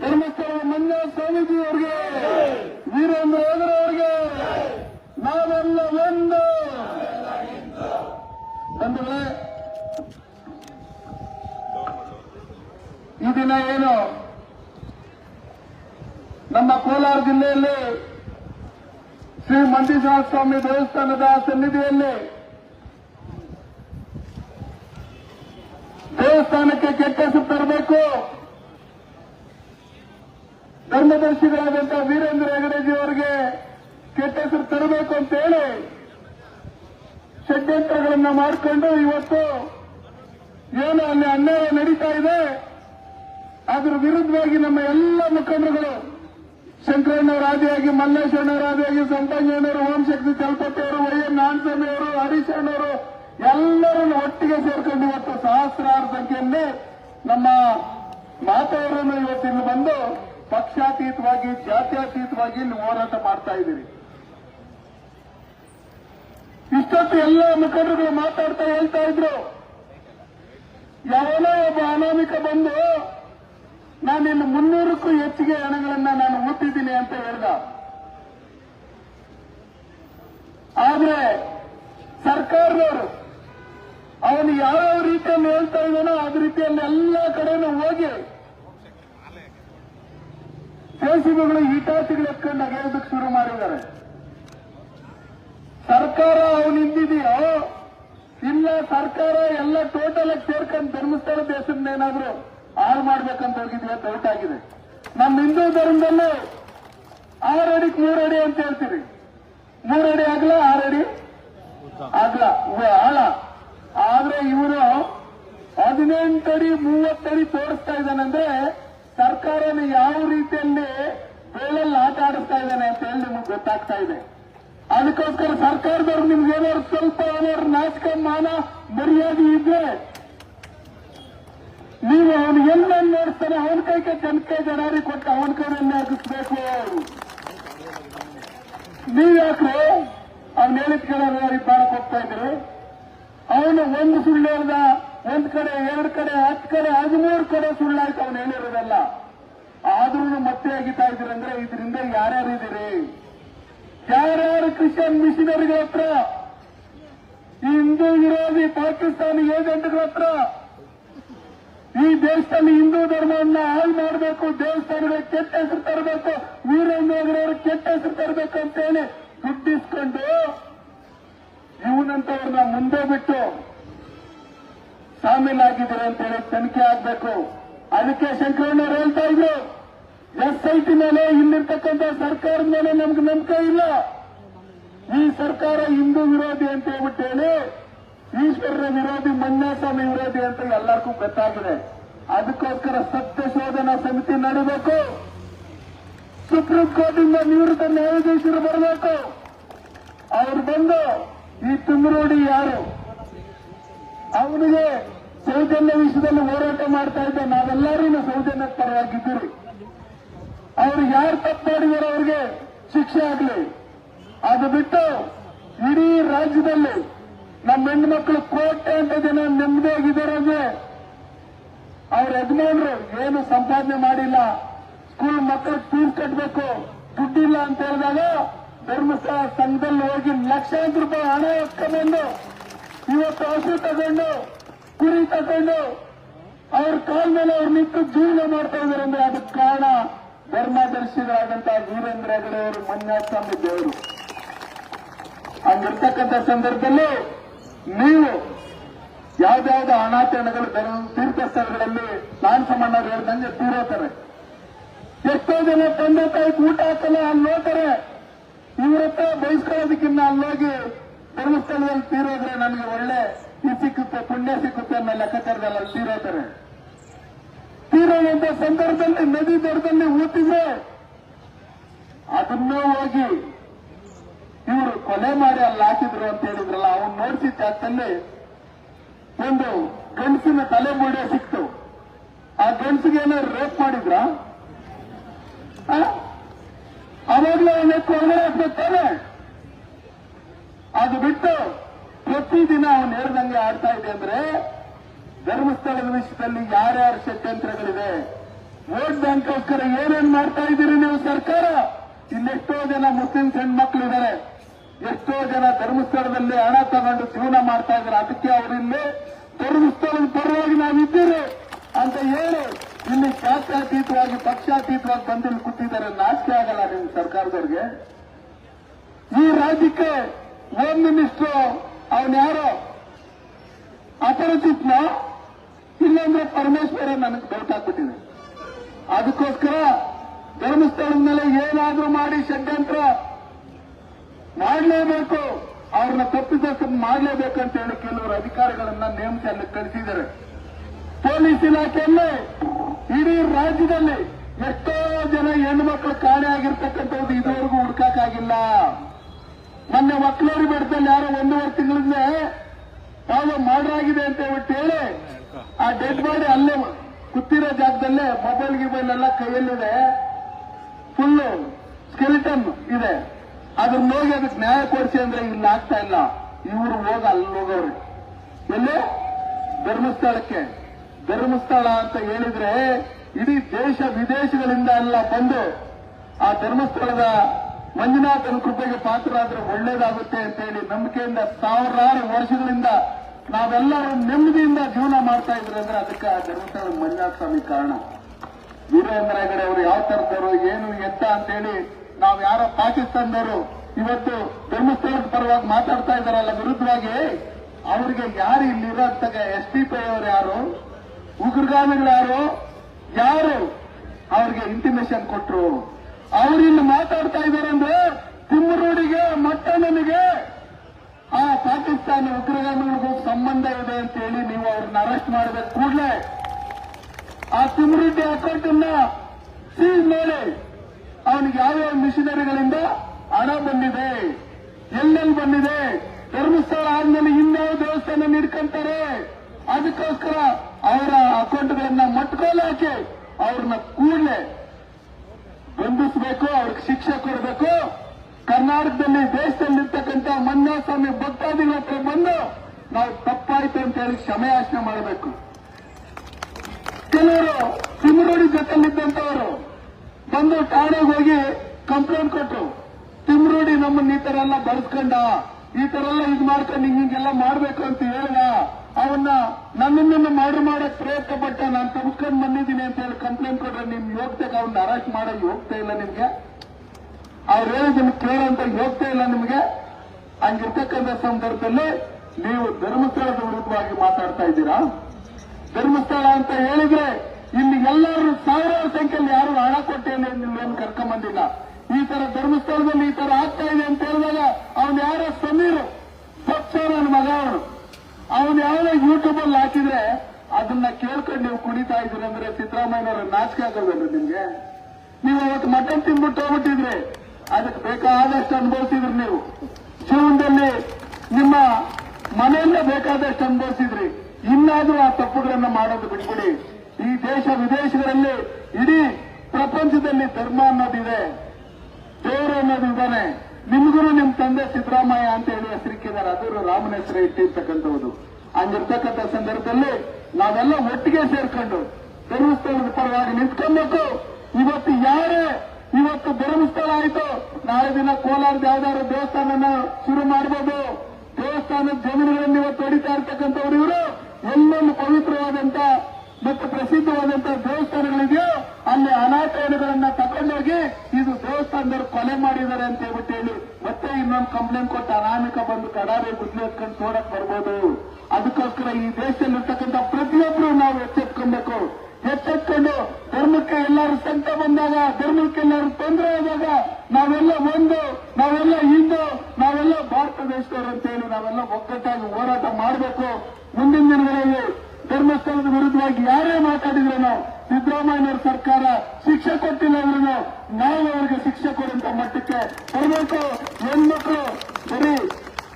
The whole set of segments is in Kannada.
ಧರ್ಮಸ್ಥಳ ಮಂಜುನಾಥ ಸ್ವಾಮೀಜಿ ಅವರಿಗೆ ವೀರೇಂದ್ರ ಹೆಗಡೆ ಅವರಿಗೆ ನಾವೆಲ್ಲ ಒಂದು ಬಂಧುಗಳೇ ಈ ದಿನ ಏನು? ನಮ್ಮ ಕೋಲಾರ ಜಿಲ್ಲೆಯಲ್ಲಿ ಶ್ರೀ ಮಂಜುನಾಥ ಸ್ವಾಮಿ ದೇವಸ್ಥಾನದ ಸನ್ನಿಧಿಯಲ್ಲಿ ದೇವಸ್ಥಾನಕ್ಕೆ ಕೆಟ್ಟ ತರಬೇಕು. ಧರ್ಮದರ್ಶಿಗಳಾದಂತಹ ವೀರೇಂದ್ರ ಹೆಗಡೆಜಿ ಅವರಿಗೆ ಕೆಟ್ಟ ಹೆಸರು ತರಬೇಕು ಅಂತ ಹೇಳಿ ಷಡ್ಯಂತ್ರಗಳನ್ನ ಮಾಡಿಕೊಂಡು ಇವತ್ತು ಏನು ಅಲ್ಲಿ ಅನ್ಯಾಯ ನಡೀತಾ ಇದೆ. ಅದರ ವಿರುದ್ಧವಾಗಿ ನಮ್ಮ ಎಲ್ಲ ಮುಖಂಡರುಗಳು ಶಂಕರಣ್ಣವರ ಆದಿಯಾಗಿ ಮಲ್ಲೇಶಣ್ಣವರ ಆದಿಯಾಗಿ ಸಂಪಂಗಣ್ಣವರು ಓಂಶಕ್ತಿ ಚಲಪತಿಯವರು, ವೈ ಎನ್ ನಾನ್ಸ್ವಾಮಿ ಅವರು ಹರೀಶ್ ಅಣ್ಣವರು ಎಲ್ಲರನ್ನು ಒಟ್ಟಿಗೆ ಸೇರ್ಕೊಂಡು ಇವತ್ತು ಸಹಸ್ರಾರು ಸಂಖ್ಯೆಯಲ್ಲಿ ನಮ್ಮ ಮಾತೆಯವರನ್ನು ಇವತ್ತು ಇಲ್ಲಿ ಬಂದು ಪಕ್ಷಾತೀತವಾಗಿ, ಜಾತ್ಯಾತೀತವಾಗಿ ಇಲ್ಲಿ ಹೋರಾಟ ಮಾಡ್ತಾ ಇದ್ದೀರಿ. ಇಷ್ಟೊತ್ತು ಎಲ್ಲ ಮುಖಂಡರುಗಳು ಮಾತಾಡ್ತಾ ಹೇಳ್ತಾ ಇದ್ರು. ಯಾವನೋ ಒಬ್ಬ ಅನಾಮಿಕ ಬಂದು ನಾನು ಇನ್ನು ಮುನ್ನೂರಕ್ಕೂ ಹೆಚ್ಚಿಗೆ ಹಣಗಳನ್ನ ನಾನು ಊಟಿದ್ದೀನಿ ಅಂತ ಹೇಳ್ದ. ಆದ್ರೆ ಸರ್ಕಾರದವರು, ಅವನು ಯಾವ ರೀತಿಯಲ್ಲಿ ಹೇಳ್ತಾ ಇದ್ದಾನೋ ಅದ ರೀತಿಯಲ್ಲಿ ಎಲ್ಲ ಕಡೆನೂ ಹೋಗಿ ಜೆಸಿಬಿಗಳು ಈಟಾಚಿಗಳು ಎತ್ಕೊಂಡು ಅಗೆಯೋದಕ್ಕೆ ಶುರು ಮಾಡಿದ್ದಾರೆ. ಸರ್ಕಾರ ಅವನು ಇದ್ದಿದೆಯೋ ಇಲ್ಲ ಸರ್ಕಾರ ಎಲ್ಲ ಟೋಟಲ್ ಆಗಿ ಸೇರ್ಕೊಂಡು ಧರ್ಮಸ್ಥಳದ ಹೆಸರನ್ನೇನಾದ್ರೂ ಹಾಳು ಮಾಡ್ಬೇಕಂತ ಹೋಗಿದ್ವಿ ಔಟ್ ಆಗಿದೆ. ನಮ್ಮ ಹಿಂದೂ ಧರ್ಮದಲ್ಲೂ ಆರು ಅಡಿಗೆ ಮೂರು ಅಡಿ ಅಂತ ಹೇಳ್ತೀವಿ. ಮೂರು ಅಡಿ ಆಗ್ಲ, ಆರು ಅಡಿ ಆಗ್ಲ. ಆಳ. ಆದ್ರೆ ಇವರು ಹದಿನೆಂಟು ಅಡಿ ಮೂವತ್ತಡಿ ತೋರಿಸ್ತಾ ಇದ್ದಾನಂದ್ರೆ ಸರ್ಕಾರನ ಯಾವ ರೀತಿಯಲ್ಲಿ ಬೇಳಲ್ಲಿ ಆಟ ಆಡಿಸ್ತಾ ಇದ್ದಾನೆ ಅಂತ ಹೇಳಿ ನಿಮ್ಗೆ ಗೊತ್ತಾಗ್ತಾ ಇದೆ. ಅದಕ್ಕೋಸ್ಕರ ಸರ್ಕಾರದವ್ರು ನಿಮ್ಗೆ ಏನಾದ್ರು ಸ್ವಲ್ಪ ಏನಾದ್ರು ನಾಚಿಕೆ, ಮಾನ, ಮರ್ಯಾದೆ ಇದ್ರೆ ನೀವು ಅವನು ಎಲ್ಲ ನೋಡ್ತಾನೆ ಅವನ ಕೈಗೆ ಜನಕ್ಕೆ ಜನಾರಿ ಕೊಟ್ಟು ಅವನ ಕೈಯಲ್ಲಿ ಹಾಕಿಸ್ಬೇಕು ನೀವು ಯಾಕ್ರೆ? ಅವ್ನ ಹೇಳಿದ ಕೇಳೋರು ಬಾಳಕ್ ಹೋಗ್ತಾ ಇದ್ರು. ಅವನು ಒಂದು ಸುಳ್ಳು ಹೇಳ್ದ, ಒಂದ್ ಕಡೆ, ಎರಡು ಕಡೆ, ಹತ್ತು ಕಡೆ, ಹದಿಮೂರು ಕಡೆ ಸುಳ್ಳಾಯ್ತು ಅವನು ಹೇಳಿರೋದಲ್ಲ. ಆದ್ರೂ ಮತ್ತೆ ಆಗಿತಾ ಇದ್ರಂದ್ರೆ ಇದರಿಂದ ಯಾರ್ಯಾರು ಇದ್ದೀರಿ? ಯಾರ್ಯಾರು ಕ್ರಿಶ್ಚಿಯನ್ ಮಿಷನರಿಗಳ ಹತ್ರ? ಹಿಂದೂ ವಿರೋಧಿ ಪಾಕಿಸ್ತಾನಿ ಏಜೆಂಟ್ಗಳ ಹತ್ರ? ಈ ದೇಶದಲ್ಲಿ ಹಿಂದೂ ಧರ್ಮವನ್ನ ಹಾಳು ಮಾಡಬೇಕು ದೇವಸ್ಥಾನಗಳ ಕೆಟ್ಟ ಹೆಸರು ತರಬೇಕು, ವೀರೇಂದ್ರ ಹೆಗಡೆಯವರು ಕೆಟ್ಟ ಹೆಸರು ತರಬೇಕು ಅಂತ ಹೇಳಿ ದುಡ್ಡಿಸ್ಕೊಂಡು ಇವನಂತವ್ರನ್ನ ಮುಂದೆ ಬಿಟ್ಟು ಸಾಮೀಲಾಗಿದ್ದಾರೆ ಅಂತ ಹೇಳಿ ತನಿಖೆ ಆಗ್ಬೇಕು. ಅದಕ್ಕೆ ಶಂಕರಣ್ಣವ್ರು ಹೇಳ್ತಾ ಇದ್ರು, ಎಸ್ ಮೇಲೆ ಇಲ್ಲಿರ್ತಕ್ಕಂಥ ಸರ್ಕಾರದ ಮೇಲೆ ನಮ್ಗೆ ನಂಬಿಕೆ ಇಲ್ಲ. ಈ ಸರ್ಕಾರ ಹಿಂದೂ ವಿರೋಧಿ ಅಂತ ಹೇಳ್ಬಿಟ್ಟು ಹೇಳಿ ಈಶ್ವರರ ವಿರೋಧಿ ಮಂಜಾಸ್ವಾಮಿ ವಿರೋಧಿ ಅಂತ ಎಲ್ಲರಿಗೂ ಗೊತ್ತಾಗಿದೆ. ಅದಕ್ಕೋಸ್ಕರ ಸತ್ಯ ಶೋಧನಾ ಸಮಿತಿ ನಡೀಬೇಕು. ಸುಪ್ರೀಂ ಕೋರ್ಟಿಂದ ನಿವೃತ್ತ ನ್ಯಾಯಾಧೀಶರು ಬರಬೇಕು. ಅವ್ರು ಬಂದು ಈ ತುಮರೋಡಿ ಯಾರು? ಅವನಿಗೆ ಸೌಜನ್ಯ ವಿಷಯದಲ್ಲಿ ಹೋರಾಟ ಮಾಡ್ತಾ ಇದ್ದ ನಾವೆಲ್ಲರೂ ಸೌಜನ್ಯ ಪರವಾಗಿದ್ದೀರಿ. ಅವ್ರು ಯಾರು ತಪ್ಪು ಮಾಡಿದಾರೋ ಅವರಿಗೆ ಶಿಕ್ಷೆ ಆಗಲಿ. ಅದು ಬಿಟ್ಟು ಇಡೀ ರಾಜ್ಯದಲ್ಲಿ ನಮ್ಮ ಹೆಣ್ಮಕ್ಳು ಕೋಟ್ಯಾಂತ ಜನ ನೆಮ್ಮದಿಯಾಗಿದ್ದಾರೆ ಅಂದ್ರೆ ಅವ್ರ ಯಜಮಾನ್ರು ಏನು ಸಂಪಾದನೆ ಮಾಡಿಲ್ಲ ಸ್ಕೂಲ್ ಮಕ್ಕಳು ಫೀಸ್ ಕಟ್ಟಬೇಕು ದುಡ್ಡಿಲ್ಲ ಅಂತ ಹೇಳಿದಾಗ ಧರ್ಮಸ್ಥಳ ಸಂಘದಲ್ಲಿ ಹೋಗಿ ಲಕ್ಷಾಂತರ ರೂಪಾಯಿ ಹಣ ಹಾಕ್ಕೊಂಡು ಇವತ್ತು ಹಸು ತಗೊಂಡು, ಕುರಿ ತಗೊಂಡು ಅವ್ರ ಕಾಲ ಮೇಲೆ ಅವ್ರು ನಿಂತು ಜೀವನ ಮಾಡ್ತಾ ಇದ್ದಾರೆ ಅಂದ್ರೆ ಅದಕ್ಕೆ ಕಾರಣ ಧರ್ಮದರ್ಶಿಗಳಾದಂತಹ ವೀರೇಂದ್ರ ಹೆಗಡೆ ಅವರು ಮನ್ಯಾಸ್ವಾಮಿ ದೇವರು. ಹಂಗಿರ್ತಕ್ಕಂಥ ಸಂದರ್ಭದಲ್ಲಿ ನೀವು ಯಾವ್ದಾವ್ದು ಅನಾಚರಣೆಗಳು ಧರ್ಮ ತೀರ್ಥಸ್ಥಳಗಳಲ್ಲಿ ನಾನ್ ಸಮಾನವ್ರು ಹೇಳ್ದಂಗೆ ತೀರೋತಾರೆ. ಎಷ್ಟೋ ಜನ ತಂದೆ ತಾಯಿ ಊಟ ಹಾಕಲ್ಲ ಅಲ್ಲಿ ಹೋಗ್ತಾರೆ ಇವ್ರತ್ರ ಬಯಸ್ಕೊಳ್ಳೋದಕ್ಕಿಂತ ಅಲ್ಲೋಗಿ ಧರ್ಮಸ್ಥಳದಲ್ಲಿ ತೀರೋದ್ರೆ ನನಗೆ ಒಳ್ಳೆ ಈ ಸಿಕ್ಕುತ್ತೆ, ಪುಣ್ಯ ಸಿಕ್ಕುತ್ತೆ ಅನ್ನೋ ಲೆಕ್ಕಾಚಾರದಲ್ಲಿ ಅಲ್ಲಿ ತೀರೋತಾರೆ. ತೀರೋದಂತ ಸಂದರ್ಭದಲ್ಲಿ ನದಿ ದಡದಲ್ಲಿ ಊಟಿದ್ರೆ ಅದನ್ನೂ ಹೋಗಿ ಇವರು ಕೊಲೆ ಮಾಡಿ ಅಲ್ಲಿ ಹಾಕಿದ್ರು ಅಂತ ಹೇಳಿದ್ರಲ್ಲ, ಅವನು ನೋಡಿಸಿದ ಅತ್ತಲ್ಲಿ ಒಂದು ಗಂಡಸಿನ ತಲೆ ಮೂಡೆ ಸಿಕ್ತು. ಆ ಗಂಡಸಿಗೆ ಏನಾದ್ರು ರೇಪ್ ಮಾಡಿದ್ರ? ಅವಾಗ್ಲೂ ಅವನ ಎತ್ತು ಹಾಕ್ಬೇಕಾನೆ ಅದು ಬಿಟ್ಟು ಪ್ರತಿದಿನ ಅವನು ಹೇಳ್ದಂಗೆ ಆಡ್ತಾ ಇದೆ ಅಂದ್ರೆ ಧರ್ಮಸ್ಥಳದ ವಿಷಯದಲ್ಲಿ ಯಾರ್ಯಾರ ಷಡ್ಯಂತ್ರಗಳಿದೆ ವೋಟ್ ಬ್ಯಾಂಕ್ಗೋಸ್ಕರ ಏನೇನ್ ಮಾಡ್ತಾ ಇದ್ದೀರಿ ನೀವು ಸರ್ಕಾರ? ಇನ್ನೆಷ್ಟೋ ಜನ ಮುಸ್ಲಿಂ ಹೆಣ್ಮಕ್ಳಿದ್ದಾರೆ. ಎಷ್ಟೋ ಜನ ಧರ್ಮಸ್ಥಳದಲ್ಲಿ ಹಣ ತಗೊಂಡು ಜೀವನ ಮಾಡ್ತಾ ಇದ್ದಾರೆ. ಅದಕ್ಕೆ ಅವರಿಲ್ಲಿ ಧರ್ಮಸ್ಥಳದ ಪರವಾಗಿ ನಾವಿದ್ದೀರಿ ಅಂತ ಹೇಳಿ ಇಲ್ಲಿ ಶಾಸ್ತ್ರಾತೀತವಾಗಿ ಪಕ್ಷಾತೀತವಾಗಿ ಬಂದು ಇಲ್ಲಿ ಕೂತಿದ್ದಾರೆ. ನಾಚಿಕೆ ಆಗಲ್ಲ ನಿಮ್ಮ ಸರ್ಕಾರದವ್ರಿಗೆ. ಈ ರಾಜ್ಯಕ್ಕೆ ಹೋಮ್ ಮಿನಿಸ್ಟರ್ ಅವನ್ ಯಾರೋ? ಅಪರಿಚಿತ್ನ ಇಲ್ಲಾಂದ್ರೆ ಪರಮೇಶ್ವರ ನನಗೆ ಬೇಕಾಗ್ಬಿಟ್ಟಿದೆ ಅದಕ್ಕೋಸ್ಕರ ಧರ್ಮಸ್ಥಳದ ಮೇಲೆ ಏನಾದ್ರೂ ಮಾಡಿ ಷಡ್ಯಂತ್ರ ಮಾಡಲೇಬೇಕು. ಅವ್ರನ್ನ ತಪ್ಪಿದಕ್ಕೆ ಮಾಡಲೇಬೇಕು ಅಂತ ಹೇಳಿ ಕೆಲವರು ಅಧಿಕಾರಿಗಳನ್ನ ನೇಮಿಸಿ ಅಲ್ಲಿ ಕಳಿಸಿದ್ದಾರೆ. ಪೊಲೀಸ್ ಇಲಾಖೆಯಲ್ಲಿ ಇಡೀ ರಾಜ್ಯದಲ್ಲಿ ಎಷ್ಟೋ ಜನ ಹೆಣ್ಮಕ್ಳು ಕಾಣೆ ಆಗಿರ್ತಕ್ಕಂಥದ್ದು ಇದುವರೆಗೂ ಹುಡ್ಕಾಕಾಗಿಲ್ಲ. ಮೊನ್ನೆ ಮಕ್ಕಳೂರಿ ಬೆಟ್ಟದಲ್ಲಿ ಯಾರೋ ಒಂದೂವರೆ ತಿಂಗಳಿಂದ ಯಾವುದೋ ಮಾಡ್ರಾಗಿದೆ ಅಂತ ಹೇಳ್ಬಿಟ್ಟು ಹೇಳಿ, ಆ ಡೆಡ್ ಬಾಡಿ ಅಲ್ಲೇ ಕುತ್ತಿರೋ ಜಾಗದಲ್ಲೇ ಮೊಬೈಲ್, ಗಿಬೈಲ್ ಎಲ್ಲ ಕೈಯಲ್ಲಿದೆ. ಫುಲ್ಲು ಸ್ಕೆಲಿಟನ್ ಇದೆ. ಅದನ್ನ ಹೋಗಿ ಅದಕ್ಕೆ ನ್ಯಾಯ ಕೊಡಿಸಿ ಅಂದ್ರೆ ಇಲ್ಲಿ ಆಗ್ತಾ ಇಲ್ಲ. ಇವರು ಹೋಗ ಅಲ್ಲಿ ಹೋಗೋರು. ಎಲ್ಲಿ? ಧರ್ಮಸ್ಥಳಕ್ಕೆ. ಧರ್ಮಸ್ಥಳ ಅಂತ ಹೇಳಿದ್ರೆ ಇಡೀ ದೇಶ ವಿದೇಶಗಳಿಂದ ಎಲ್ಲ ಬಂದು ಆ ಧರ್ಮಸ್ಥಳದ ಮಂಜುನಾಥನ ಕೃಪೆಗೆ ಪಾತ್ರರಾದ್ರೆ ಒಳ್ಳೇದಾಗುತ್ತೆ ಅಂತ ಹೇಳಿ ನಂಬಿಕೆಯಿಂದ ಸಾವಿರಾರು ವರ್ಷಗಳಿಂದ ನಾವೆಲ್ಲರೂ ನೆಮ್ಮದಿಯಿಂದ ಜೀವನ ಮಾಡ್ತಾ ಇದ್ರೆ ಅಂದ್ರೆ ಅದಕ್ಕೆ ಆ ಧರ್ಮಸ್ಥಳ ಮಂಜುನಾಥ ಸ್ವಾಮಿ ಕಾರಣ. ವೀರೇಂದ್ರ ಹೆಗಡೆ ಅವರು ಯಾವ ತರದವರು ಏನು ಎತ್ತ ಅಂತೇಳಿ ನಾವು ಯಾರೋ ಪಾಕಿಸ್ತಾನದವರು ಇವತ್ತು ಧರ್ಮಸ್ಥಳದ ಪರವಾಗಿ ಮಾತಾಡ್ತಾ ಇದ್ದಾರಲ್ಲ ವಿರುದ್ಧವಾಗಿ, ಅವರಿಗೆ ಯಾರು ಇಲ್ಲಿರೋಂತಾಗ ಎಸ್ ಡಿ ಪಿ ಅವರು ಯಾರು? ಉಗ್ರಗಾಮಿಗಳು ಯಾರು? ಯಾರು? ಅವ್ರಿಗೆ ಇಂಟಿಮೇಷನ್ ಕೊಟ್ರು. ಅವ್ರು ಇಲ್ಲಿ ಮಾತಾಡ್ತಾ ಇದ್ದಾರಂದ್ರೆ ತಿಮ್ಮರೂಡಿಗೆ ನನಗೆ ಆ ಪಾಕಿಸ್ತಾನ ಉಗ್ರಗಾಮಿಗಳಿಗೂ ಸಂಬಂಧ ಇದೆ ಅಂತ ಹೇಳಿ ನೀವು ಅವ್ರನ್ನ ಅರೆಸ್ಟ್ ಮಾಡಬೇಕು ಕೂಡಲೇ ಆ ತಿಮ್ಮರೆಡ್ಡಿ ಅನ್ನ ಸೀಸ್ ಮಾಡಿ. ಅವನಿಗೆ ಯಾವ ಮಿಷನರಿಗಳಿಂದ ಹಣ ಬಂದಿದೆ, ಎಲ್ಲೆಲ್ಲಿ ಬಂದಿದೆ, ಧರ್ಮಸ್ಥಳ ಆದ್ಮೇಲೆ ಇನ್ಯಾವ ದೇವಸ್ಥಾನ ನೀಡ್ಕೊಂತಾರೆ ಅದಕ್ಕೋಸ್ಕರ ಅವರ ಅಕೌಂಟ್ಗಳನ್ನ ಮಟ್ಕೋಲು ಹಾಕಿ ಅವ್ರನ್ನ ಕೂಡಲೇ ಬಂಧಿಸಬೇಕು, ಅವ್ರಿಗೆ ಶಿಕ್ಷೆ ಕೊಡಬೇಕು. ಕರ್ನಾಟಕದಲ್ಲಿ ದೇಶದಲ್ಲಿರ್ತಕ್ಕಂಥ ಮನ್ನಾಸ್ವಾಮಿ ಭಕ್ತಾದಿಗಳ ಹತ್ರ ಬಂದು ನಾವು ತಪ್ಪಾಯ್ತು ಅಂತ ಹೇಳಿ ಕ್ಷಮೆಯಾಚನೆ ಮಾಡಬೇಕು. ಕೆಲವರು ಜೊತೆ ಜೊತೆಲಿದ್ದಂತವರು ಬಂದು ಠಾಣೆಗೆ ಹೋಗಿ ಕಂಪ್ಲೇಂಟ್ ಕೊಟ್ರು. ತಿಮ್ರೋಡಿ ನಮ್ಮನ್ನ ಈ ತರ ಎಲ್ಲ ಬರ್ಸ್ಕೊಂಡ ಈ ತರ ಎಲ್ಲ ಇದು ಮಾಡ್ಕೊಂಡು ಹಿಂಗೆಲ್ಲ ಮಾಡ್ಬೇಕು ಅಂತ ಹೇಳ್ದ. ಅವನ್ನ ನನ್ನನ್ನ ಮರ್ಡರ್ ಮಾಡಕ್ ಪ್ರಯತ್ನ ಪಟ್ಟ ನಾನು ತಪ್ಸ್ಕೊಂಡ್ ಬಂದಿದ್ದೀನಿ ಅಂತ ಹೇಳಿ ಕಂಪ್ಲೇಂಟ್ ಕೊಟ್ರೆ ನಿಮ್ ಯೋಗ್ಯತೆಗೆ ಅವನ್ನ ಅರೆಸ್ಟ್ ಮಾಡಕ್ ಹೋಗ್ತಾ ಇಲ್ಲ ನಿಮ್ಗೆ? ಅವ್ರು ಹೇಳಿ ನಿಮ್ಗೆ ಕೇಳಂತ ಯೋಗ್ಯತೆ ಇಲ್ಲ ನಿಮ್ಗೆ? ಹಂಗಿರ್ತಕ್ಕಂಥ ಸಂದರ್ಭದಲ್ಲಿ ನೀವು ಧರ್ಮಸ್ಥಳದ ವಿರುದ್ಧವಾಗಿ ಮಾತಾಡ್ತಾ ಇದ್ದೀರಾ? ಧರ್ಮಸ್ಥಳ ಅಂತ ಹೇಳಿದ್ರೆ ಇಲ್ಲಿ ಎಲ್ಲರೂ ಸಾವಿರಾರು ಸಂಖ್ಯೆಯಲ್ಲಿ ಯಾರು ಹಣ ಕೊಟ್ಟೇನೆ ನಿಮ್ಮನ್ನು ಕರ್ಕೊಂಬಂದಿಲ್ಲ. ಈ ತರ ಧರ್ಮಸ್ಥಳದಲ್ಲಿ ಈ ತರ ಆಗ್ತಾ ಇದೆ ಅಂತ ಹೇಳಿದಾಗ ಅವನು ಯಾರ? ಸಮೀರು. ಸ್ವಚ್ಛ ನನ್ನ ಮಗ ಅವನು. ಅವನು ಯಾವ ಯೂಟ್ಯೂಬ್ ಅಲ್ಲಿ ಹಾಕಿದ್ರೆ ಅದನ್ನ ಕೇಳ್ಕೊಂಡು ನೀವು ಕುಣಿತಾ ಇದ್ದೀರಿ ಅಂದ್ರೆ ಸಿದ್ದರಾಮಯ್ಯನವರ ನಾಚಿಕೆ ಆಗೋದಲ್ಲ ನಿಮ್ಗೆ? ನೀವು ಅವತ್ತು ಮಟನ್ ತಿನ್ಬಿಟ್ಟು ಹೋಗ್ಬಿಟ್ಟಿದ್ರಿ. ಅದಕ್ಕೆ ಬೇಕಾದಷ್ಟು ಅನುಭವಿಸಿದ್ರಿ ನೀವು. ಜೀವನದಲ್ಲಿ ನಿಮ್ಮ ಮನೆಯಲ್ಲೇ ಬೇಕಾದಷ್ಟು ಅನುಭವಿಸಿದ್ರಿ. ಇನ್ನಾದ್ರೂ ಆ ತಪ್ಪುಗಳನ್ನ ಮಾಡೋದು ಬಿಟ್ಬಿಡಿ. ಈ ದೇಶ ವಿದೇಶಗಳಲ್ಲಿ ಇಡೀ ಪ್ರಪಂಚದಲ್ಲಿ ಧರ್ಮ ಅನ್ನೋದಿದೆ, ದೇವರು ಅನ್ನೋದಿದ್ದಾನೆ ನಿಮ್ಗೂ ನಿಮ್ ತಂದೆ ಸಿದ್ದರಾಮಯ್ಯ ಅಂತ ಹೇಳಿ ಹೆಸರಿಕ್ಕಿದ್ದಾರೆ ಅದರ ರಾಮನ ಹೆಸರು ಇಟ್ಟಿರ್ತಕ್ಕಂಥದ್ದು ಹಂಗಿರ್ತಕ್ಕಂಥ ಸಂದರ್ಭದಲ್ಲಿ ನಾವೆಲ್ಲ ಒಟ್ಟಿಗೆ ಸೇರ್ಕೊಂಡು ಧರ್ಮಸ್ಥಳದ ಪರವಾಗಿ ನಿಂತ್ಕೊಬೇಕು. ಇವತ್ತು ಯಾರೇ, ಇವತ್ತು ಧರ್ಮಸ್ಥಳ ಆಯಿತು, ನಾಳೆ ದಿನ ಕೋಲಾರದ ಯಾವ್ದಾದ್ರು ದೇವಸ್ಥಾನನ ಶುರು ಮಾಡಬಹುದು ದೇವಸ್ಥಾನದ ಜಮೀನುಗಳನ್ನು ಇವತ್ತು ಹೊಡಿತಾ ಇರ್ತಕ್ಕಂಥವ್ರು ಇವರು. ಎಲ್ಲೊಂದು ಪವಿತ್ರವಾದಂತ ಮತ್ತು ಪ್ರಸಿದ್ಧವಾದಂತಹ ದೇವಸ್ಥಾನಗಳಿದೆಯೋ, ಅಲ್ಲಿ ಅನಾಥಗಳನ್ನ ತಗೊಂಡೋಗಿ ಇದು ದೇವಸ್ಥಾನದವರು ಕೊಲೆ ಮಾಡಿದ್ದಾರೆ ಅಂತ ಹೇಳ್ಬಿಟ್ಟು ಹೇಳಿ, ಮತ್ತೆ ಇನ್ನೊಂದು ಕಂಪ್ಲೇಂಟ್ ಕೊಟ್ಟು ಅನಾಮಿಕ ಬಂದು ಕಡಾರೆ ಗುದ್ಲಿ ಹತ್ಕೊಂಡು ತೋಡಕ್ ಬರ್ಬೋದು. ಅದಕ್ಕೋಸ್ಕರ ಈ ದೇಶದಲ್ಲಿರ್ತಕ್ಕಂಥ ಪ್ರತಿಯೊಬ್ಬರು ನಾವು ಎಚ್ಚೆತ್ಕೊಬೇಕು. ಎಚ್ಚೆತ್ಕೊಂಡು ಧರ್ಮಕ್ಕೆ ಎಲ್ಲರೂ ಸಂತ ಬಂದಾಗ, ಧರ್ಮಕ್ಕೆ ಎಲ್ಲರೂ ತೊಂದರೆ ಆದಾಗ ನಾವೆಲ್ಲ ಒಂದು, ನಾವೆಲ್ಲ ಹಿಂದೂ, ನಾವೆಲ್ಲ ಭಾರತ ದೇಶದವರು ಅಂತ ಹೇಳಿ ನಾವೆಲ್ಲ ಒಗ್ಗಟ್ಟಾಗಿ ಹೋರಾಟ ಮಾಡಬೇಕು. ಮುಂದಿನ ದಿನಗಳಲ್ಲಿ ಧರ್ಮಸ್ಥಳದ ವಿರುದ್ಧವಾಗಿ ಯಾರೇ ಮಾತಾಡಿದ್ರು ಸಿದ್ದರಾಮಯ್ಯನವರ ಸರ್ಕಾರ ಶಿಕ್ಷೆ ಕೊಟ್ಟಿಲ್ಲ ಅಂದ್ರೂ ನಾವು ಅವರಿಗೆ ಶಿಕ್ಷೆ ಕೊಡುವಂತ ಮಟ್ಟಕ್ಕೆ ಬರಬೇಕು. ಹೆಣ್ಮಕ್ಳು ಸರಿ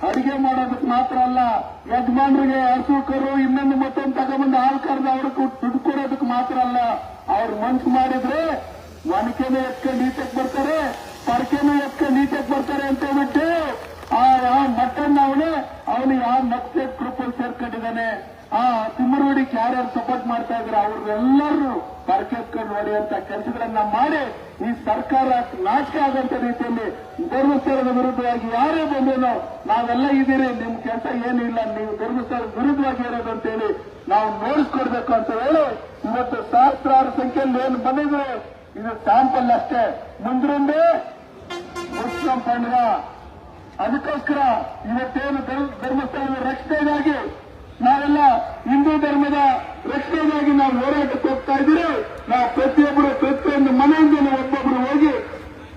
ಅಡಿಗೆ ಮಾಡೋದಕ್ಕೆ ಮಾತ್ರ ಅಲ್ಲ, ಯಜಮಾನರಿಗೆ ಹಸು ಕರು ಇನ್ನೊಂದು ಮತ್ತೊಂದು ತಗೊಂಡ್ಬಂದು ಹಾಲು ಕರೆದು ಅವ್ರಿಗೆ ದುಡ್ಡು ಕೊಡೋದಕ್ಕೆ ಮಾತ್ರ ಅಲ್ಲ. ಅವ್ರ ಮನ್ಸು ಮಾಡಿದ್ರೆ ಒನಕೆನೂ ಎತ್ಕೊಂಡು ನೀಟಕ್ಕೆ ಬರ್ತಾರೆ, ಪರಕೆನೂ ಎತ್ಕೊಂಡು ನೀಟಕ್ಕೆ ಬರ್ತಾರೆ ಅಂತ ಹೇಳ್ಬಿಟ್ಟು ಆ ನಕ್ಕನ್ನವನು ಅವನು ಯಾರು ನಕ್ಸೆ ಕೃಪಲ್ ಸೇರ್ಕೊಂಡಿದ್ದಾನೆ ಆ ತಿಮ್ಮರುಡಿಗೆ ಯಾರ್ಯಾರು ಸಪೋರ್ಟ್ ಮಾಡ್ತಾ ಇದ್ರೆ ಅವ್ರೆಲ್ಲರೂ ಬರ್ಕೆತ್ಕೊಂಡು ಹೊಡೆಯುವಂತ ಅಂತ ಕೆಲಸಗಳನ್ನ ಮಾಡಿ ಈ ಸರ್ಕಾರ ನಾಶ ಆದಂತ ರೀತಿಯಲ್ಲಿ ಧರ್ಮಸ್ಥಳದ ವಿರುದ್ಧವಾಗಿ ಯಾರೇ ಬಂದೇನೋ ನಾವೆಲ್ಲ ಇದ್ದೀರಿ, ನಿಮ್ ಕೆಲಸ ಏನೂ ಇಲ್ಲ, ನೀವು ಧರ್ಮಸ್ಥಳದ ವಿರುದ್ಧವಾಗಿ ಇರೋದು ಅಂತೇಳಿ ನಾವು ನೋಡಿಸ್ಕೊಡ್ಬೇಕು ಅಂತ ಹೇಳಿ ಇವತ್ತು ಸಹಸ್ರಾರು ಸಂಖ್ಯೆಯಲ್ಲಿ ಏನು ಬಂದಿದ್ರು ಇದು ಸ್ಯಾಂಪಲ್ ಅಷ್ಟೇ. ಮುಂದ್ರಿಂದೇ ಮುಸ್ಲಿಂ ಪಂಡ್ರ ಅದಕ್ಕೋಸ್ಕರ ಇವತ್ತೇನು ಧರ್ಮ- ಧರ್ಮಸ್ಥಳದ ರಕ್ಷಣೆಗಾಗಿ ನಾವೆಲ್ಲ ಹಿಂದೂ ಧರ್ಮದ ರಕ್ಷಣೆಗಾಗಿ ನಾವು ಹೋರಾಟಕ್ಕೆ ಹೋಗ್ತಾ ಇದ್ದೀರಿ. ನಾವು ಪ್ರತಿಯೊಬ್ಬರು, ಪ್ರತಿಯೊಂದು ಮನೆಯಿಂದ ಒಬ್ಬೊಬ್ಬರು ಹೋಗಿ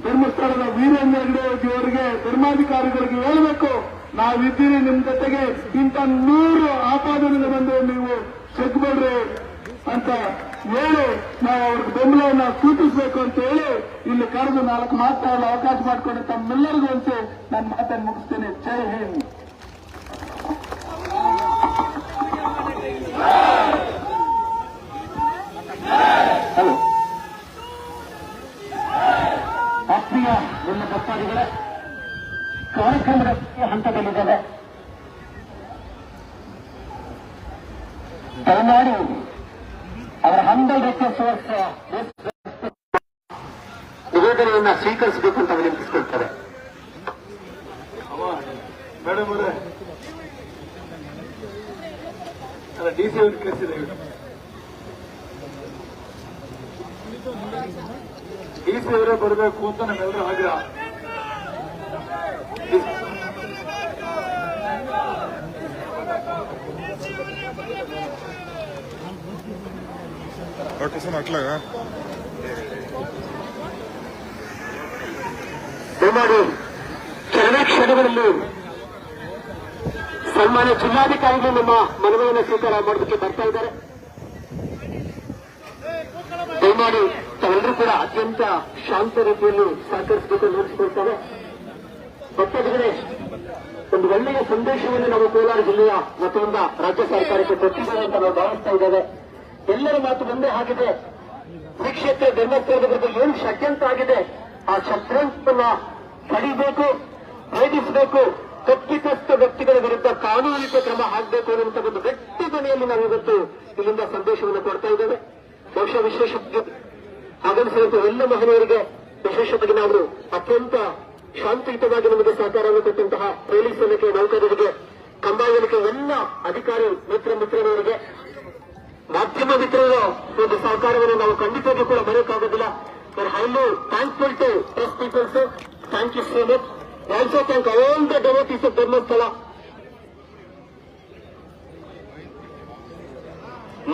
ಧರ್ಮಸ್ಥಳದ ವೀರೇಂದ್ರ ಹೆಗ್ಗಡೆ ಅವರಿಗೆ, ಧರ್ಮಾಧಿಕಾರಿಗಳಿಗೆ ಹೇಳಬೇಕು. ನಾವಿದ್ದೀರಿ ನಿಮ್ ಜೊತೆಗೆ. ಇಂಥ ನೂರು ಆಪಾದನೆಗೆ ಬಂದು ನೀವು ಸಿಗ್ಬೇಡ್ರಿ ಅಂತ ಹೇಳಿ, ನಾವು ಅವ್ರಿಗೆ ಬೆಂಬಲವನ್ನು ಸೂಚಿಸಬೇಕು ಅಂತ ಹೇಳಿ ಇಲ್ಲಿ ಕರೆದು ನಾಲ್ಕು ಮಾತನಾಡಲು ಅವಕಾಶ ಮಾಡಿಕೊಂಡು ತಮ್ಮೆಲ್ಲರಿಗೂ ಅಂತ ನಾನು ಮಾತನ್ನು ಮುಗಿಸ್ತೇನೆ. ಜೈ ಹಿಂದ್. ಹಲೋ. ಆತ್ಮೀಯ ನನ್ನ ಭಕ್ತಾದಿಗಳೇ, ಕಾರ್ಯಕ್ರಮದ ಹಂತದಲ್ಲಿದ್ದೇವೆ ದಯಮಾಡಿ ಅವರ ಹಂಬಲ್ ರಿಕ್ವೆಸ್ಟ್ ನಿವೇದನೆಯನ್ನ ಸ್ವೀಕರಿಸಬೇಕು ಅಂತ ವಿನಂತಿಸಿಕೊಳ್ತಾರೆ ಡಿಸಿ ಅವರೇ. ಕಳಿಸಿದೆ ಅವರೇ ಬರಬೇಕು ಅಂತ ನಮ್ಮೆಲ್ಲರೂ ಆಗ್ರಹ. ಡಾಕ್ಟರ್ ಸನ್ ಹಾಕ್ಲಾಗ ದಯಮಾಡಿ ಕೆಲವೇ ಕ್ಷಣಗಳಲ್ಲಿ ಸನ್ಮಾನ್ಯ ಜಿಲ್ಲಾಧಿಕಾರಿಗಳು ನಮ್ಮ ಮನವಿಯನ್ನು ಸ್ವೀಕಾರ ಮಾಡೋದಕ್ಕೆ ಬರ್ತಾ ಇದ್ದಾರೆ ದಯಮಾಡಿ ತಾವೆಲ್ಲರೂ ಕೂಡ ಅತ್ಯಂತ ಶಾಂತ ರೀತಿಯಲ್ಲಿ ಸಹಕರಿಸಬೇಕು ನೋಡಿಸಿಕೊಳ್ತಾರೆ ಭಕ್ತಾದಿಗಳೇ ಒಂದು ಒಳ್ಳೆಯ ಸಂದೇಶವನ್ನು ನಾವು ಕೋಲಾರ ಜಿಲ್ಲೆಯ ಮತ್ತೊಂದು ರಾಜ್ಯ ಸರ್ಕಾರಕ್ಕೆ ಕೊಟ್ಟಿದ್ದಾರೆ ಅಂತ ನಾವು ಭಾವಿಸ್ತಾ ಇದ್ದೇವೆ ಎಲ್ಲರ ಮಾತು ಒಂದೇ ಆಗಿದೆ ಶ್ರೀಕ್ಷೇತ್ರ ಧರ್ಮಸ್ಥಳದ ಬಗ್ಗೆ ಏನು ಷಡ್ಯಂತ್ರ ಆಗಿದೆ? ಆ ಷಡ್ಯಂತ್ರವನ್ನ ತಡಿಬೇಕು ಭೇದಿಸಬೇಕು ತಪ್ಪಿತಸ್ಥ ವ್ಯಕ್ತಿಗಳ ವಿರುದ್ಧ ಕಾನೂನಿಕ ಕ್ರಮ ಆಗಬೇಕು ಅನ್ನುವಂಥ ಒಂದು ಗಟ್ಟಿ ಧ್ವನಿಯಲ್ಲಿ ನಾವು ಇವತ್ತು ಇಲ್ಲಿಂದ ಸಂದೇಶವನ್ನು ಕೊಡ್ತಾ ಇದ್ದೇವೆ. ಬಹುಶಃ ವಿಶೇಷ ಆಗಮಿಸಿದಂತ ಎಲ್ಲ ಮಹನೀಯರಿಗೆ ವಿಶೇಷವಾಗಿ ನಾವು ಅತ್ಯಂತ ಶಾಂತಿಯುತವಾಗಿ ನಮಗೆ ಸಹಕಾರವನ್ನು ಕೊಟ್ಟಂತಹ ಪೊಲೀಸ್ ಇಲಾಖೆ ನೌಕರರಿಗೆ ಕಂಬಾಯ ಇಲಾಖೆ ಎಲ್ಲ ಅಧಿಕಾರಿ, ಮಿತ್ರ, ಮಿತ್ರರವರಿಗೆ ಮಾಧ್ಯಮ ಮಿತ್ರರ, ಒಂದು ಸಹಕಾರವನ್ನು ನಾವು ಖಂಡಿತವಾಗಿ ಕೂಡ ಬರೋಕ್ಕಾಗೋದಿಲ್ಲ sir highly thankful to press peoples thank you so much also thank all the devotees of Dharmasthala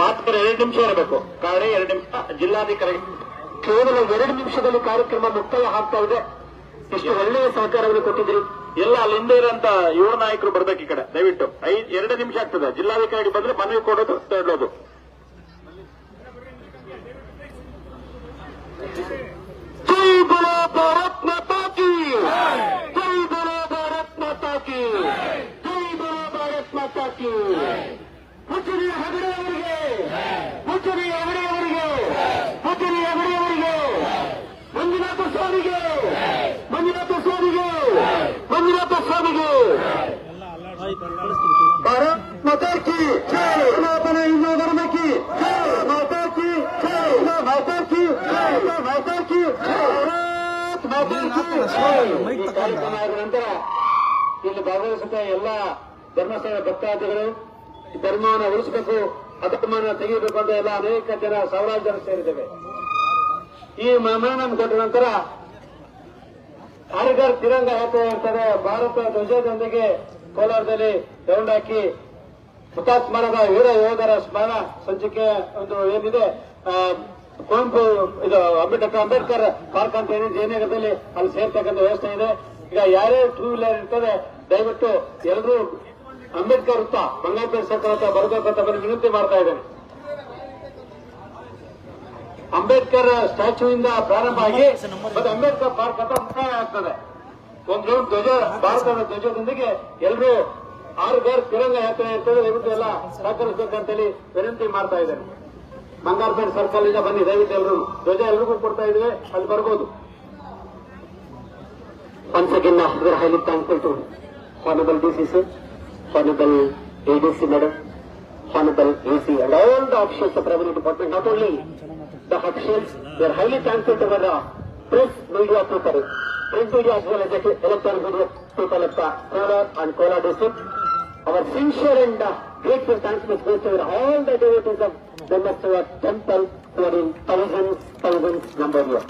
ಮಾತ್ರ ಎರಡು ನಿಮಿಷ ಇರಬೇಕು. ಕಾರಣ ಎರಡು ನಿಮಿಷ, ಜಿಲ್ಲಾಧಿಕಾರಿ. ಕೇವಲ ಎರಡು ನಿಮಿಷದಲ್ಲಿ ಕಾರ್ಯಕ್ರಮ ಮುಕ್ತಾಯ ಆಗ್ತಾ ಇದೆ. ಎಷ್ಟು ಒಳ್ಳೆಯ ಸಹಕಾರವನ್ನು ಕೊಟ್ಟಿದ್ರಿ ಎಲ್ಲ ಅಲ್ಲಿಂದ ಇರೋಂತ ಯುವ ನಾಯಕರು ಬರ್ಬೇಕು ಈ ಕಡೆ. ದಯವಿಟ್ಟು ಐದು ಎರಡು ನಿಮಿಷ ಆಗ್ತದೆ. ಜಿಲ್ಲಾಧಿಕಾರಿ ಬಂದ್ರೆ ಮನವಿ ಕೊಡೋದು, ತಗೊಳ್ಳೋದು. ಜೈ ಬಲೋ ಭಾರತ್ ಮಾತಾ ಕಿ ಜೈ ಬಲೋ ಭಾರತ್ ಮಾತಾ ಕಿ ಜೈ ಬಲೋ ಭಾರತ್ ಮಾತಾ ಕಿ ಮುಚ್ಚರಿ ಹೆಗಡೆ ಅವರಿಗೆ ಮುಚ್ಚರಿ ಹೆಗಡೆ ಅವರಿಗೆ ಮುಚ್ಚರಿ ಹೆಗಡೆ ಅವರಿಗೆ ಮಂಜುನಾಥ ಸ್ವಾಮಿಗೆ ಮಂಜುನಾಥ ಸ್ವಾಮಿಗೆ ಮಂಜುನಾಥ ಸ್ವಾಮಿಗೆ ಭಾರತ್ ನಂತರ ಇಲ್ಲಿ ಭಾಗವಹಿಸಿದ ಎಲ್ಲ ಧರ್ಮಸ್ಥಳ ಭಕ್ತಾದಿಗಳು ಧರ್ಮವನ್ನು ಉಳಿಸಬೇಕು ಅಧರ್ಮವನ್ನು ತೆಗೆಯಬೇಕು ಅಂತ ಎಲ್ಲ ಅನೇಕ ಜನ ಸಾವಿರಾರು ಜನ ಸೇರಿದ್ದೇವೆ. ಈ ಮೆಮೊರಂ ಕೊಟ್ಟ ನಂತರ ಕಾರ್ಯಕರ್ ತಿರಂಗ ಯಾತ್ರೆ ಇರ್ತದೆ ಭಾರತ ಧ್ವಜದೊಂದಿಗೆ ಕೋಲಾರದಲ್ಲಿ ರೌಂಡ್ ಹಾಕಿ ಹುತಾತ್ಮರದ ವೀರ ಯೋಧರ ಸ್ಮರಣ ಸಂಚಿಕೆ ಒಂದು ಏನಿದೆ? ಆ, ಕುವೆಂಪು, ಇದು ಅಂಬೇಡ್ಕರ್ ಅಂಬೇಡ್ಕರ್ ಪಾರ್ಕ್ ಅಂತ ಏನಿದೆ ಜಯನಗರದಲ್ಲಿ ಅಲ್ಲಿ ಸೇರ್ತಕ್ಕಂಥ ವ್ಯವಸ್ಥೆ ಇದೆ. ಈಗ ಯಾರೇ ಟೂ ವೀಲರ್ ಇರ್ತದೆ, ದಯವಿಟ್ಟು ಎಲ್ಲರೂ ಅಂಬೇಡ್ಕರ್ ವೃತ್ತ ಬಂಗಾರಪೇಟೆ ಸರ್ಕಾರ ಹತ್ರ ಬರಬೇಕು ಅಂತ ಬರೀ ವಿನಂತಿ ಮಾಡ್ತಾ ಇದ್ದೇನೆ. ಅಂಬೇಡ್ಕರ್ ಸ್ಟ್ಯಾಚ್ಯೂ ಇಂದ ಪ್ರಾರಂಭ ಆಗಿ, ಮತ್ತೆ ಅಂಬೇಡ್ಕರ್ ಪಾರ್ಕ್ ಅಂತ ಮುಕ್ತಾಯ ಆಗ್ತದೆ. ಒಂದು ಧ್ವಜ, ಭಾರತದ ಧ್ವಜದೊಂದಿಗೆ ಎಲ್ಲರೂ ಆರು ಬೇರೆ ತಿರಂಗ ಯಾತ್ರೆ ಇರ್ತದೆ, ದಯವಿಟ್ಟು ಎಲ್ಲ ಸಹಕರಿಸಬೇಕಂತೇಳಿ ವಿನಂತಿ ಮಾಡ್ತಾ ಇದ್ದೇನೆ. ಬಂಗಾರಪೇಟೆ ಸರ್ಕಲ್ ಇಂದ ಬನ್ನಿ, ದಯವಿಟ್ಟು ಎಲ್ರೂ ಧ್ವಜ ಎಲ್ರಿಗೂ ಕೊಡ್ತಾ ಇದ್ವಿ ಅಲ್ಲಿ ಬರ್ಬೋದು. ಪಂಚಕಿನ್ನ ಇದರ highly thankful to honourable D C sir honourable A D C madam honourable A C and the officials of revenue department not only the officials the are highly thankful to ಮರ press media people print media as electronic media people of Kolar and Kolar district our sincere and grateful thanks must go to all the devotees of Brahmaswara temple who are in thousands, thousands number here.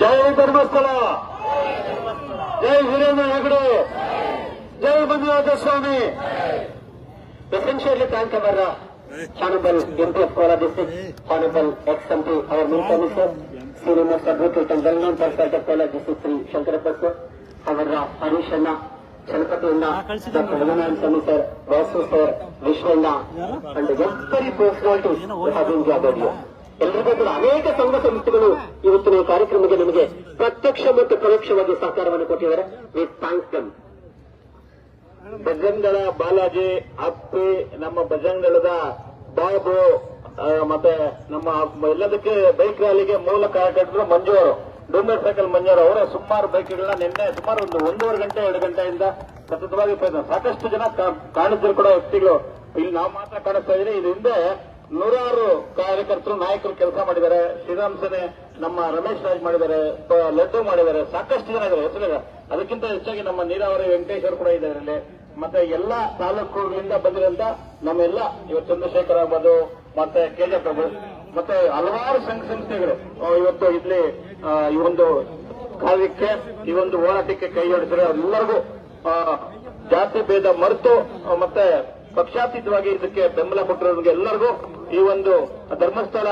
ಜೈ ಧರ್ಮಸ್ಥಳ ಜೈ ವೀರೇಂದ್ರ ಹೆಗಡೆ ಜೈ Manjunatha Swamy essentially thank our uh, Honorable MP of Kola District, Honorable ex-MP, our new commissioner, Senior Most Advocate and well-known person of Kola District, Sri our uh, Harish Anna, Vasu sir, Vishwanda, and every personalities who have been gathered here. ಎಲ್ಲರಿಗೂ ಕೂಡ ಅನೇಕ ಸಂಘ ಸಂಸ್ಥೆಗಳು ಇವತ್ತಿನ ಕಾರ್ಯಕ್ರಮಕ್ಕೆ ನಮಗೆ ಪ್ರತ್ಯಕ್ಷ ಮತ್ತು ಪರೋಕ್ಷವಾಗಿ ಸಹಕಾರವನ್ನು ಕೊಟ್ಟಿದ್ದಾರೆ we thank them Bajrangdal Balaji ಅಪ್ಪಿ ನಮ್ಮ ಬಜರಂಗಳದ ಬಾಬು ಮತ್ತೆ ನಮ್ಮ ಎಲ್ಲದಕ್ಕೆ ಬೈಕ್ ರ್ಯಾಲಿಗೆ ಮೂಲ ಕಾರ್ಯಕರ್ತರು ಮಂಜು ಅವರು ಡೂಮರ್ ಸೈಕಲ್ ಮಂಜು ಅವರು ಸುಮಾರು ಬೈಕ್ಗಳನ್ನ ನಿನ್ನೆ ಸುಮಾರು ಒಂದು ಒಂದೂವರೆ ಗಂಟೆ, ಎರಡು ಗಂಟೆಯಿಂದ ಸತತವಾಗಿ ಪ್ರಯತ್ನ ಸಾಕಷ್ಟು ಜನ ಕಾಣಿದ್ರು ಕೂಡ ವ್ಯಕ್ತಿಗಳು. ಇಲ್ಲಿ ನಾವು ಮಾತ್ರ ಕಾಣಿಸ್ತಾ ಇದ್ರೆ ಇದು ಹಿಂದೆ ನೂರಾರು ಕಾರ್ಯಕರ್ತರು, ನಾಯಕರು ಕೆಲಸ ಮಾಡಿದ್ದಾರೆ. ಶ್ರೀರಾಮ್ ಸೇನೆ ನಮ್ಮ ರಮೇಶ್ ರಾಜ್ ಮಾಡಿದ್ದಾರೆ. ಲಡ್ಡು ಮಾಡಿದ್ದಾರೆ. ಸಾಕಷ್ಟು ಜನ ಇದ್ದಾರೆ. ಹೆಸರಿದೆ. ಅದಕ್ಕಿಂತ ಹೆಚ್ಚಾಗಿ ನಮ್ಮ ನೀರಾವರಿ ವೆಂಕಟೇಶ್ವರ್ ಕೂಡ ಇದ್ದಾರೆ ಮತ್ತೆ ಎಲ್ಲ ತಾಲೂಕುಗಳಿಂದ ಬಂದಿರಂತ ನಮ್ಮೆಲ್ಲ ಇವತ್ತು ಚಂದ್ರಶೇಖರ್ ಆಗ್ಬೋದು, ಮತ್ತೆ ಕೆಜೆ ಪ್ರಭು ಮತ್ತೆ ಹಲವಾರು ಸಂಘ ಸಂಸ್ಥೆಗಳು. ಇವತ್ತು ಇಲ್ಲಿ ಈ ಒಂದು ಕಾರ್ಯಕ್ಕೆ ಈ ಒಂದು ಹೋರಾಟಕ್ಕೆ ಕೈ ಜೋಡಿಸಿದ್ರೆ ಎಲ್ಲರಿಗೂ ಜಾತಿ ಭೇದ ಮರೆತು ಮತ್ತೆ ಪಕ್ಷಾತೀತವಾಗಿ ಇದಕ್ಕೆ ಬೆಂಬಲ ಕೊಟ್ಟಿರೋರಿಗೆ ಎಲ್ಲರಿಗೂ ಈ ಒಂದು ಧರ್ಮಸ್ಥಳ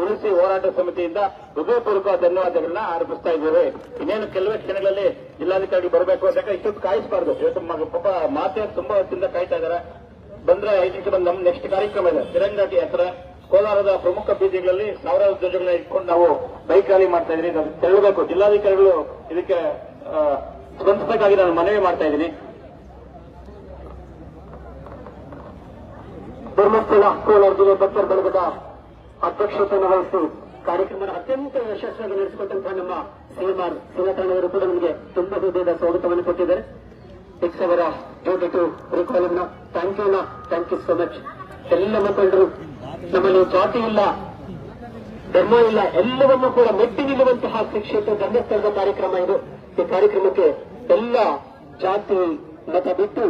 ಉಳಿಸಿ ಹೋರಾಟ ಸಮಿತಿಯಿಂದ ಹೃದಯಪೂರ್ವಕ ಧನ್ಯವಾದಗಳನ್ನ ಅರ್ಪಿಸ್ತಾ ಇದ್ದೇವೆ. ಇನ್ನೇನು ಕೆಲವೇ ಕ್ಷಣಗಳಲ್ಲಿ ಜಿಲ್ಲಾಧಿಕಾರಿ ಬರಬೇಕು ಅಂತ ಇಷ್ಟೊತ್ತು ಕಾಯಿಸಬಾರ್ದು. ಇವತ್ತು ಪಾಪ ಮಾತೆ ತುಂಬಾ ಹೊತ್ತಿಂದ ಕಾಯ್ತಾ ಇದ್ದಾರೆ. ಬಂದ್ರೆ ಐದು ನಮ್ಮ ನೆಕ್ಸ್ಟ್ ಕಾರ್ಯಕ್ರಮ ಇದೆ. ತಿರಂಗಾಟಿ ಹತ್ರ ಕೋಲಾರದ ಪ್ರಮುಖ ಬೀದಿಗಳಲ್ಲಿ ಸಾವಿರಾರು ಧ್ವಜಗಳನ್ನ ಇಟ್ಕೊಂಡು ನಾವು ಬೈಕ್ ರ್ಯಾಲಿ ಮಾಡ್ತಾ ಇದೀನಿ ನಾವು ತೆರಳಬೇಕು ಜಿಲ್ಲಾಧಿಕಾರಿಗಳು ಇದಕ್ಕೆ ಸ್ಪಂದಿಸಬೇಕಾಗಿ ನಾನು ಮನವಿ ಮಾಡ್ತಾ ಇದ್ದೀನಿ. ಧರ್ಮಸ್ಥಳ ಕೋಲಾರ ಜಿಲ್ಲೆ ಭಕ್ತರ ಬಳಗದ ಅಧ್ಯಕ್ಷತೆಯನ್ನು ವಹಿಸಿ ಕಾರ್ಯಕ್ರಮವನ್ನು ಅತ್ಯಂತ ಯಶಸ್ವಿಯಾಗಿ ನಡೆಸಿಕೊಟ್ಟಂತಹ ನಮ್ಮ ಸಿಎಂಆರ್ ಸಿಂಗತಣ್ಣವರು ಕೂಡ ನಮಗೆ ತುಂಬಾ ಹೃದಯದ ಸ್ವಾಗತವನ್ನು ಕೊಟ್ಟಿದ್ದಾರೆ. ಇಟ್ಸ್ ಅವರ duty to recall thank you thank you so much ಎಲ್ಲ ಮುಖಂಡರು ನಮ್ಮಲ್ಲಿ ಜಾತಿ ಇಲ್ಲ, ಧರ್ಮ ಇಲ್ಲ, ಎಲ್ಲವನ್ನೂ ಕೂಡ ಮೆಟ್ಟಿ ನಿಲ್ಲುವಂತಹ ಶಿಕ್ಷಕ ಧರ್ಮಸ್ಥಳದ ಕಾರ್ಯಕ್ರಮ ಇದು. ಈ ಕಾರ್ಯಕ್ರಮಕ್ಕೆ ಎಲ್ಲ ಜಾತಿ, ಮತ ಬಿಟ್ಟು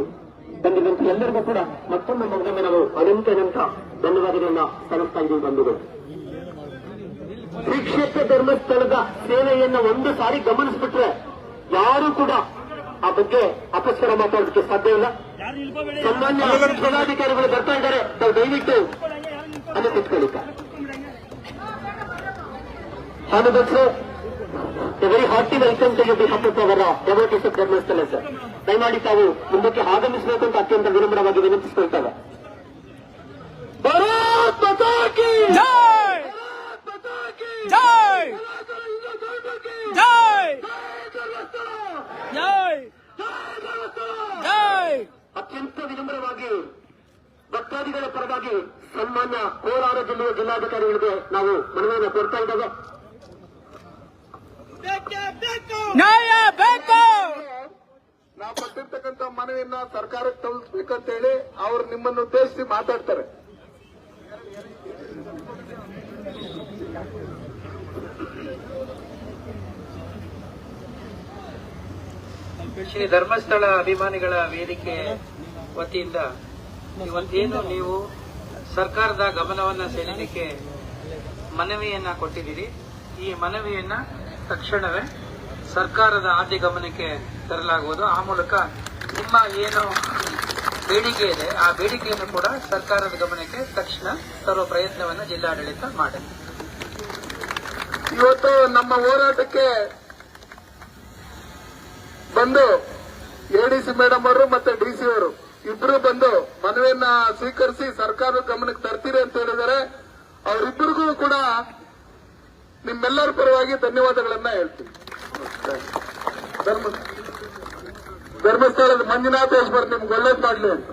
ಬಂದಿರುವಂತಹ ಎಲ್ಲರಿಗೂ ಕೂಡ ಮತ್ತೊಮ್ಮೆ ಮಗದೊಮ್ಮೆ ನಾವು ಅನಂತ ಧನ್ಯವಾದಗಳನ್ನ ಸಲ್ಲಿಸ್ತಾ ಇದ್ದೀವಿ ಬಂಧುಗಳು. ಶ್ರೀ ಕ್ಷೇತ್ರ ಧರ್ಮಸ್ಥಳದ ಸೇವೆಯನ್ನ ಒಂದು ಸಾರಿ ಗಮನಿಸ್ಬಿಟ್ರೆ ಯಾರು ಕೂಡ ಆ ಬಗ್ಗೆ ಅಪಸ್ವರ ಮಾತಾಡೋದಕ್ಕೆ ಸಾಧ್ಯ ಇಲ್ಲ. ಸಾಮಾನ್ಯ ಜಿಲ್ಲಾಧಿಕಾರಿಗಳು ಬರ್ತಾ ಇದ್ದಾರೆ. ತಾವು ದಯವಿಟ್ಟು ಅನುಪಿಟ್ಕೊಳ್ಳಿಕ್ಕ Honorable ಹಾಗೂ a very welcome to our devotees of Dharmasthala sir ದಯಮಾಡಿ ತಾವು ಮುಂದಕ್ಕೆ ಆಗಮಿಸಬೇಕು ಅಂತ ಅತ್ಯಂತ ವಿನಮ್ರವಾಗಿ ವಿನಂತಿಸಿಕೊಳ್ತೇವೆ. ಭಾರತ್ ಮಾತಾ ಕಿ ಜೈ! ಭಾರತ್ ಮಾತಾ ಕಿ ಜೈ! ಹಿಂದೂ ಧರ್ಮಕ್ಕೆ ಜೈ! ಜೈ ಜೈ! ಅತ್ಯಂತ ವಿನಮ್ರವಾಗಿ ಭಕ್ತಾದಿಗಳ ಪರವಾಗಿ ಸನ್ಮಾನ್ಯ ಕೋಲಾರ ಜಿಲ್ಲೆಯ ಜಿಲ್ಲಾಧಿಕಾರಿಗಳಿಗೆ ನಾವು ಮನವಿಯನ್ನು ಕೋರ್ತಾ ಇದ್ದೇವೆ. ನಾವು ಕೊಟ್ಟಿರ್ತಕ್ಕಂಥ ಮನವಿಯನ್ನ ಸರ್ಕಾರಕ್ಕೆ ತಲುಪಿಸ್ಬೇಕಂತ ಹೇಳಿ ಅವ್ರು ನಿಮ್ಮನ್ನು ಉದ್ದೇಶಿಸಿ ಮಾತಾಡ್ತಾರೆ. ಶ್ರೀ ಧರ್ಮಸ್ಥಳ ಅಭಿಮಾನಿಗಳ ವೇದಿಕೆ ವತಿಯಿಂದ ಇವತ್ತೇನು ನೀವು ಸರ್ಕಾರದ ಗಮನವನ್ನ ಸೆಳೆಯಲಿಕ್ಕೆ ಮನವಿಯನ್ನ ಕೊಟ್ಟಿದ್ದೀರಿ. ಈ ಮನವಿಯನ್ನ ತಕ್ಷಣವೇ ಸರ್ಕಾರದ ಆದ್ಯ ಗಮನಕ್ಕೆ ತರಲಾಗುವುದು. ಆ ಮೂಲಕ ನಿಮ್ಮ ಏನು ಬೇಡಿಕೆ ಇದೆ, ಆ ಬೇಡಿಕೆಯನ್ನು ಕೂಡ ಸರ್ಕಾರದ ಗಮನಕ್ಕೆ ತಕ್ಷಣ ತರುವ ಪ್ರಯತ್ನವನ್ನು ಜಿಲ್ಲಾಡಳಿತ ಮಾಡಿ ಇವತ್ತು ನಮ್ಮ ಹೋರಾಟಕ್ಕೆ ಬಂದು ಎಡಿಸಿ ಮೇಡಮ್ ಅವರು ಮತ್ತೆ ಡಿಸಿ ಅವರು ಇಬ್ರು ಬಂದು ಮನವಿಯನ್ನ ಸ್ವೀಕರಿಸಿ ಸರ್ಕಾರ ಗಮನಕ್ಕೆ ತರ್ತೀರಿ ಅಂತ ಹೇಳಿದರೆ ಅವರಿಬ್ಬರಿಗೂ ಕೂಡ ನಿಮ್ಮೆಲ್ಲರ ಪರವಾಗಿ ಧನ್ಯವಾದಗಳನ್ನ ಹೇಳ್ತೀನಿ. ಧರ್ಮಸ್ಥಳದ ಧರ್ಮಸ್ಥಳದ ಮಂಜುನಾಥೇಶ್ವರ್ ನಿಮ್ಗೆ ಒಳ್ಳೇದ್ ಮಾಡ್ಲಿ ಅಂತ.